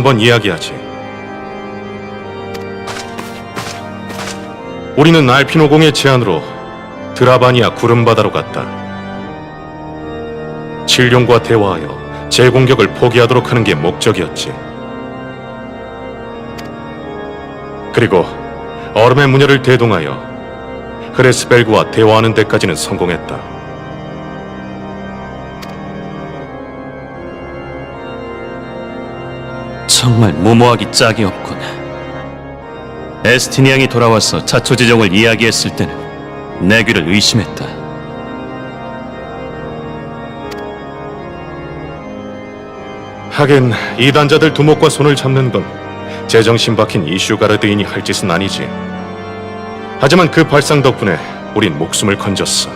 한번 이야기하지. 우리는 알피노공의 제안으로 드라바니아 구름바다로 갔다. 칠룡과 대화하여 재공격을 포기하도록 하는 게 목적이었지. 그리고 얼음의 문열을 대동하여 흐레스벨그와 대화하는 데까지는 성공했다. 정말 무모하기 짝이 없군. 에스티니앙이 돌아와서 자초지종을 이야기했을 때는 내 귀를 의심했다. 하긴 이단자들 두목과 손을 잡는 건 제정신 박힌 이슈가르드인이 할 짓은 아니지. 하지만 그 발상 덕분에 우린 목숨을 건졌어.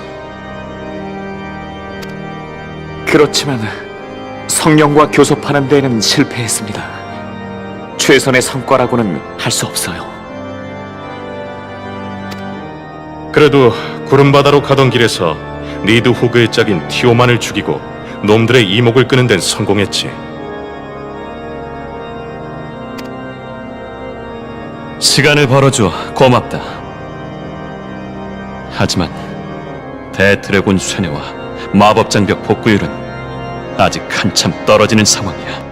그렇지만 성령과 교섭하는 데에는 실패했습니다. 최선의 성과라고는 할 수 없어요. 그래도 구름바다로 가던 길에서 니드 후그의 짝인 티오만을 죽이고 놈들의 이목을 끄는 데는 성공했지. 시간을 벌어줘 고맙다. 하지만 대드래곤 쇠뇌와 마법 장벽 복구율은 아직 한참 떨어지는 상황이야.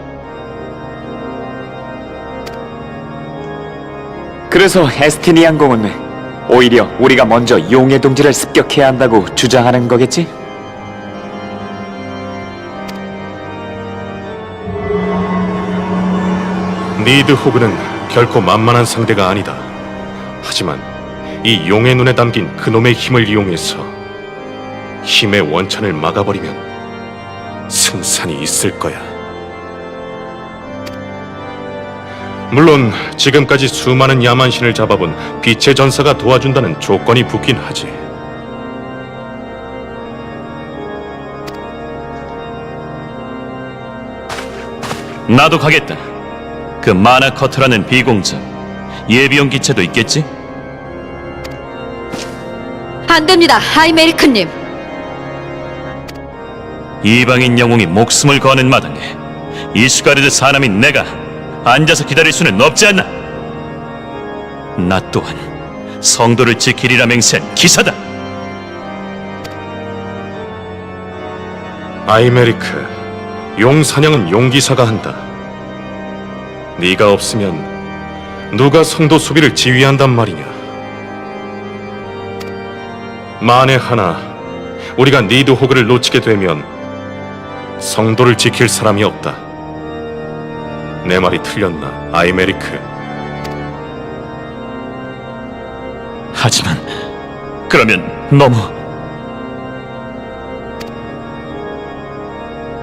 그래서 에스티니안 공은 오히려 우리가 먼저 용의 동지를 습격해야 한다고 주장하는 거겠지? 니드 후그는 결코 만만한 상대가 아니다. 하지만 이 용의 눈에 담긴 그놈의 힘을 이용해서 힘의 원천을 막아버리면 승산이 있을 거야. 물론 지금까지 수많은 야만신을 잡아본 빛의 전사가 도와준다는 조건이 붙긴 하지. 나도 가겠다. 그 마나 커트라는 비공정 예비용 기체도 있겠지? 안 됩니다, 하이메리크님. 이방인 영웅이 목숨을 거는 마당에 이슈가르드 사람인 내가 앉아서 기다릴 수는 없지 않나? 나 또한 성도를 지키리라 맹세한 기사다. 아이메리크, 용 사냥은 용기사가 한다. 네가 없으면 누가 성도 수비를 지휘한단 말이냐? 만에 하나 우리가 니드 호그를 놓치게 되면 성도를 지킬 사람이 없다. 내 말이 틀렸나, 아이메리크? 하지만 그러면 너무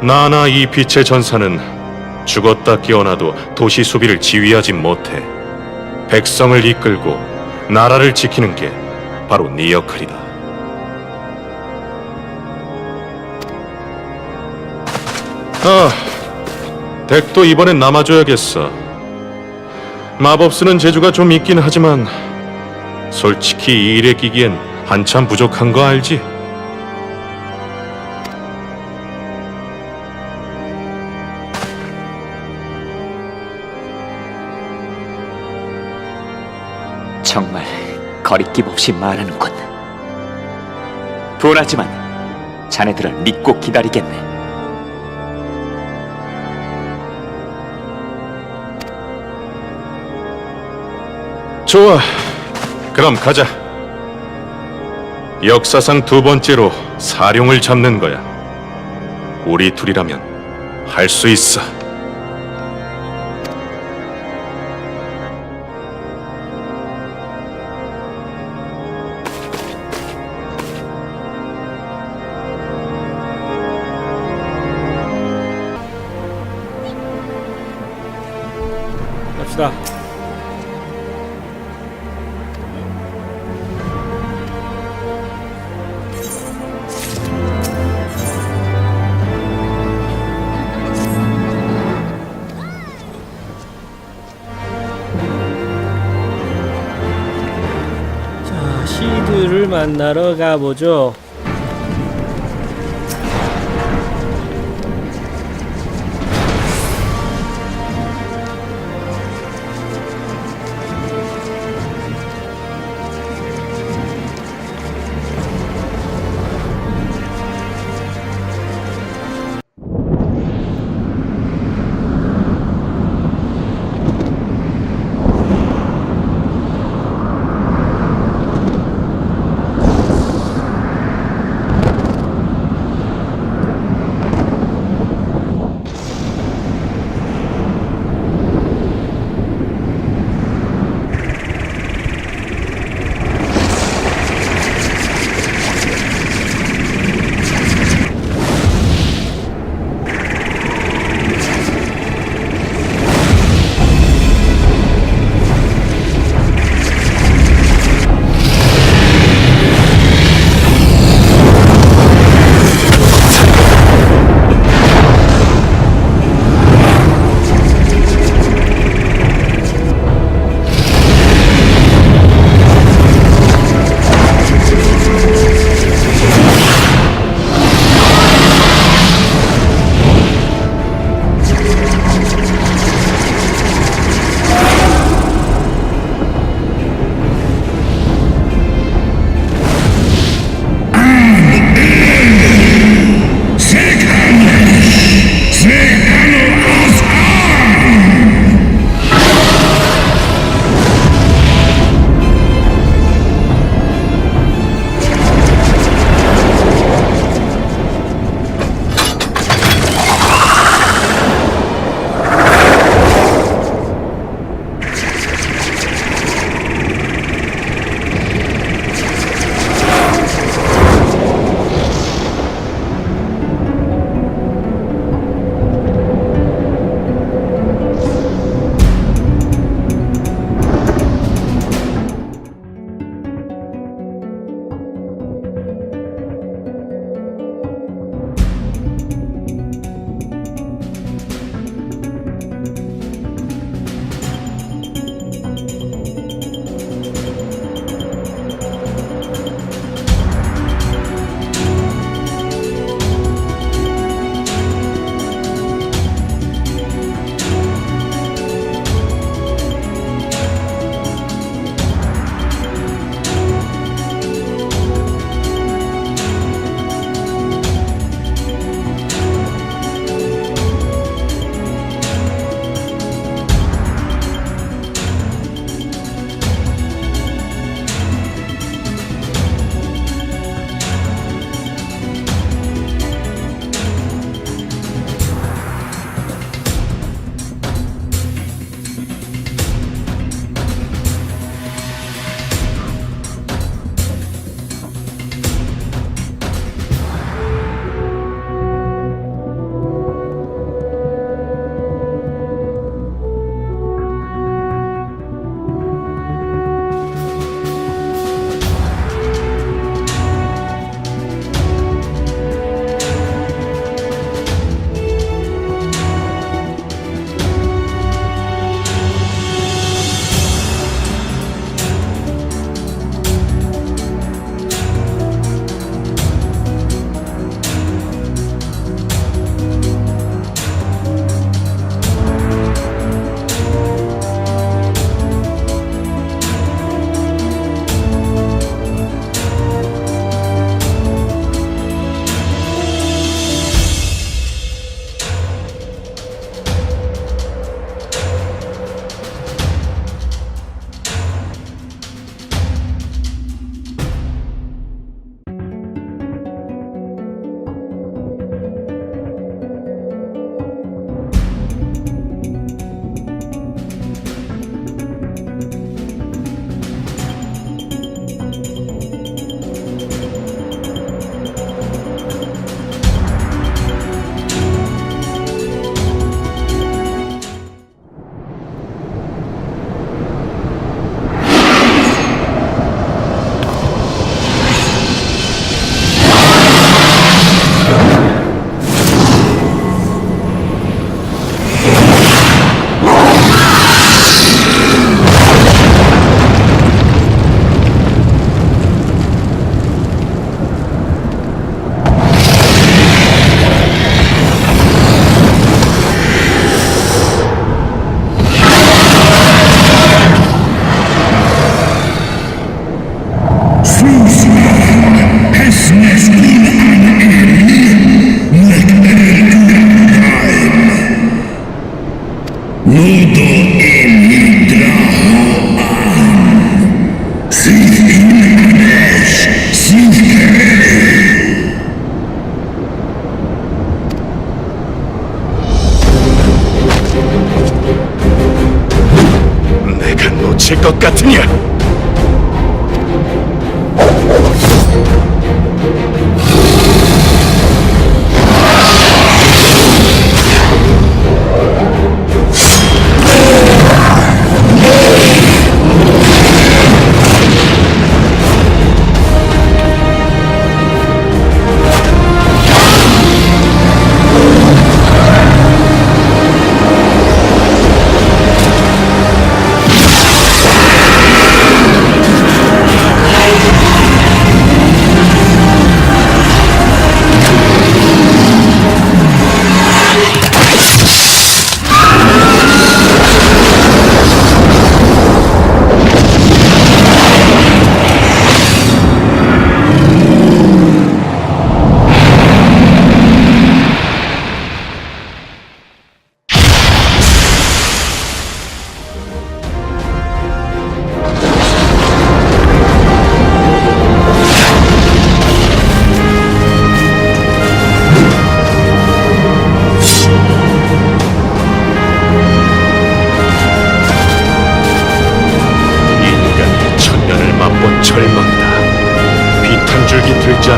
나나 이 빛의 전사는 죽었다 깨어나도 도시 수비를 지휘하지 못해. 백성을 이끌고 나라를 지키는 게 바로 네 역할이다. 아, 덱도 이번엔 남아줘야겠어. 마법 쓰는 재주가 좀 있긴 하지만 솔직히 이 일에 끼기엔 한참 부족한 거 알지? 정말 거리낌 없이 말하는군. 분하지만 자네들을 믿고 기다리겠네. 좋아. 그럼 가자. 역사상 두 번째로 사룡을 잡는 거야. 우리 둘이라면 할 수 있어. 갑시다. 만나러 가보죠.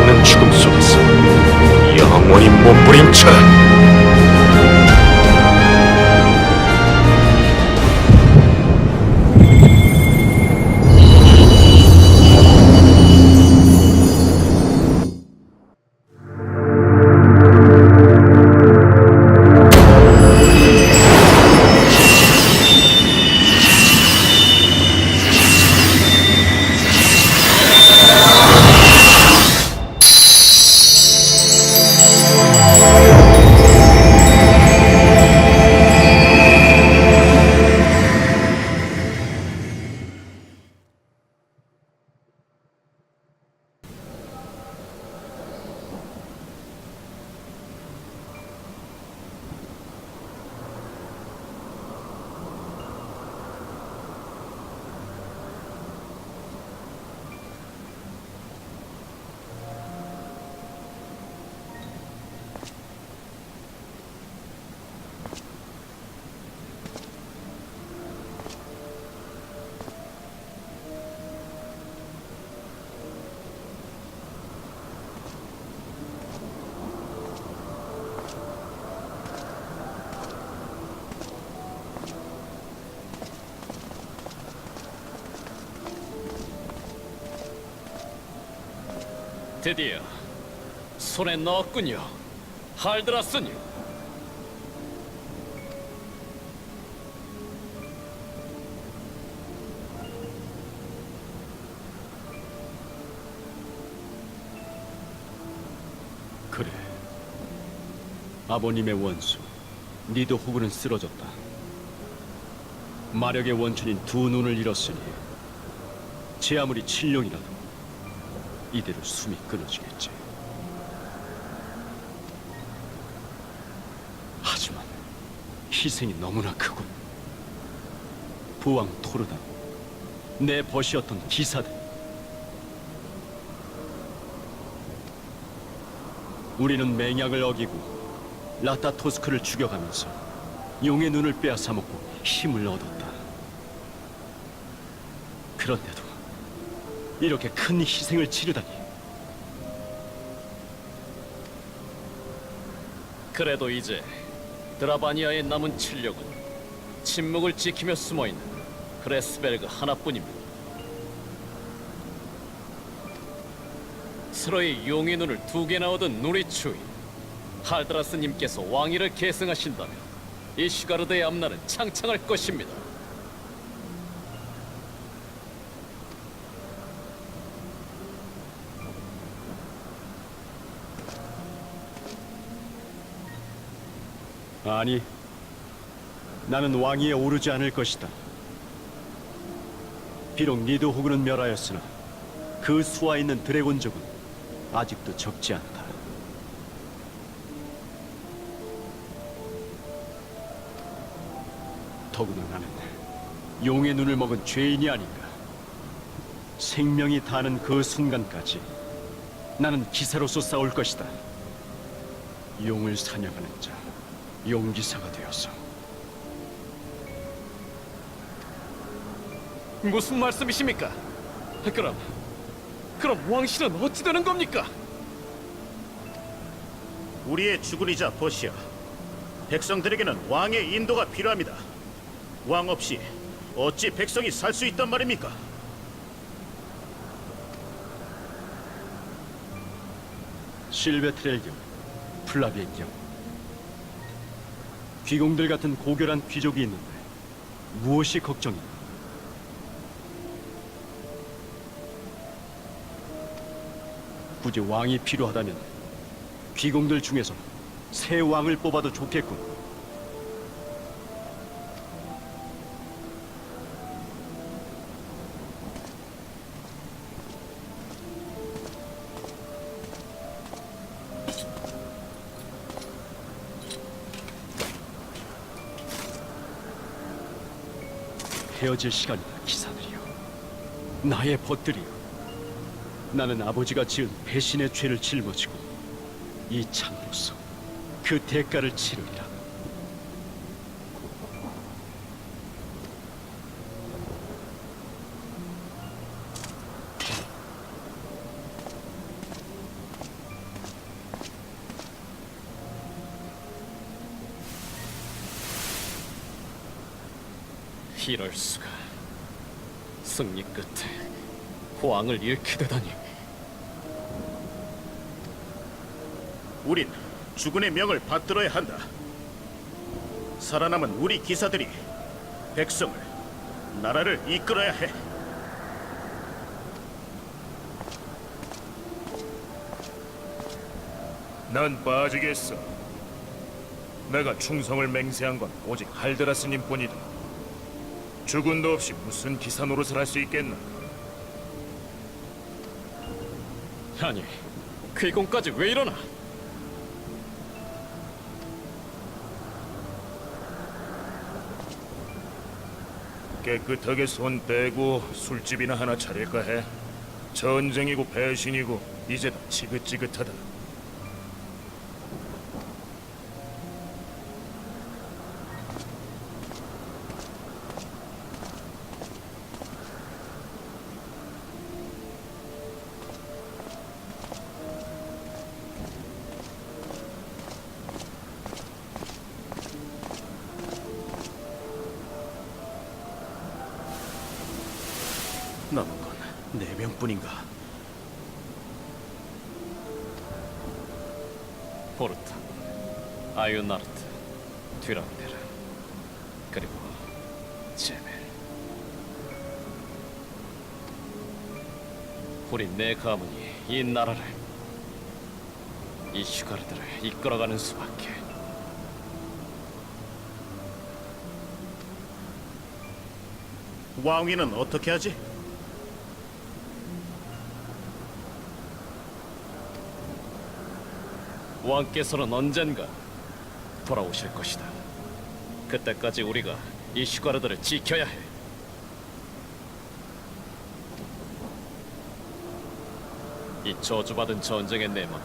않는 죽음 속에서 영원히 몸부림쳐 드디어 손에 넣었군요. 할드라스님. 그래. 아버님의 원수 니도 호그는 쓰러졌다. 마력의 원천인 두 눈을 잃었으니 제 아무리 칠룡이라도 이대로 숨이 끊어지겠지. 하지만 희생이 너무나 크군. 부왕 토르다, 내 벗이었던 기사들. 우리는 맹약을 어기고 라타토스크를 죽여가면서 용의 눈을 빼앗아 먹고 힘을 얻었다. 그런데도 이렇게 큰 희생을 치르다니. 그래도 이제 드라바니아에 남은 칠력은 침묵을 지키며 숨어있는 크레스베르그 하나뿐입니다. 스로의 용의 눈을 두 개나 얻은 누리추인 할드라스님께서 왕위를 계승하신다면 이슈가르드의 앞날은 창창할 것입니다. 아니, 나는 왕위에 오르지 않을 것이다. 비록 니드 호그는 멸하였으나 그 수와 있는 드래곤족은 아직도 적지 않다. 더구나 나는 용의 눈을 먹은 죄인이 아닌가. 생명이 다는 그 순간까지 나는 기사로서 싸울 것이다. 용을 사냥하는 자, 용기사가 되어서. 무슨 말씀이십니까? 그럼 그럼 왕실은 어찌 되는 겁니까? 우리의 주군이자 보시아 백성들에게는 왕의 인도가 필요합니다. 왕 없이 어찌 백성이 살 수 있단 말입니까? 실베트렐 경, 플라비의 경. 귀공들 같은 고결한 귀족이 있는데 무엇이 걱정이냐? 굳이 왕이 필요하다면 귀공들 중에서 새 왕을 뽑아도 좋겠군. 헤어질 시간이다, 기사들이여. 나의 벗들이여. 나는 아버지가 지은 배신의 죄를 짊어지고 이 창으로서 그 대가를 치르리라. 이럴 수가. 승리 끝에 왕을 잃게 되다니. 우린 주군의 명을 받들어야 한다. 살아남은 우리 기사들이 백성을 나라를 이끌어야 해. 난 빠지겠어. 내가 충성을 맹세한 건 오직 할드라스님 뿐이다. 주군도 없이 무슨 기사 노릇을 할 수 있겠나? 아니, 귀공까지 왜 이러나? 깨끗하게 손 떼고 술집이나 하나 차릴까 해. 전쟁이고 배신이고 이제 다 지긋지긋하다. 남은 건 네 명뿐인가? 포르타, 아유나르트, 듀란데르, 그리고 제멜. 우리 네 가문이 이 나라를 이 슈가르드를 이끌어가는 수밖에. 왕위는 어떻게 하지? 왕께서는 언젠가 돌아오실 것이다. 그때까지 우리가 이 슈가르드를 지켜야 해. 이 저주받은 전쟁의 내막은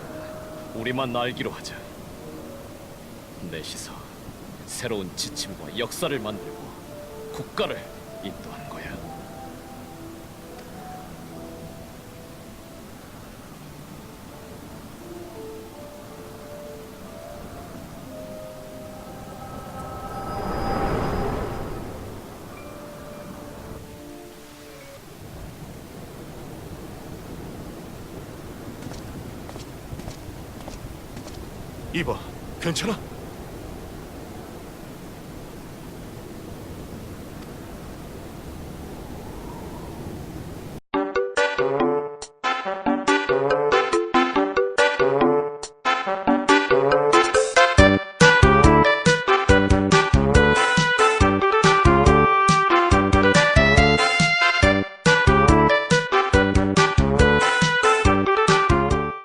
우리만 알기로 하자. 넷이서 새로운 지침과 역사를 만들고 국가를 인도하는 이봐, 괜찮아?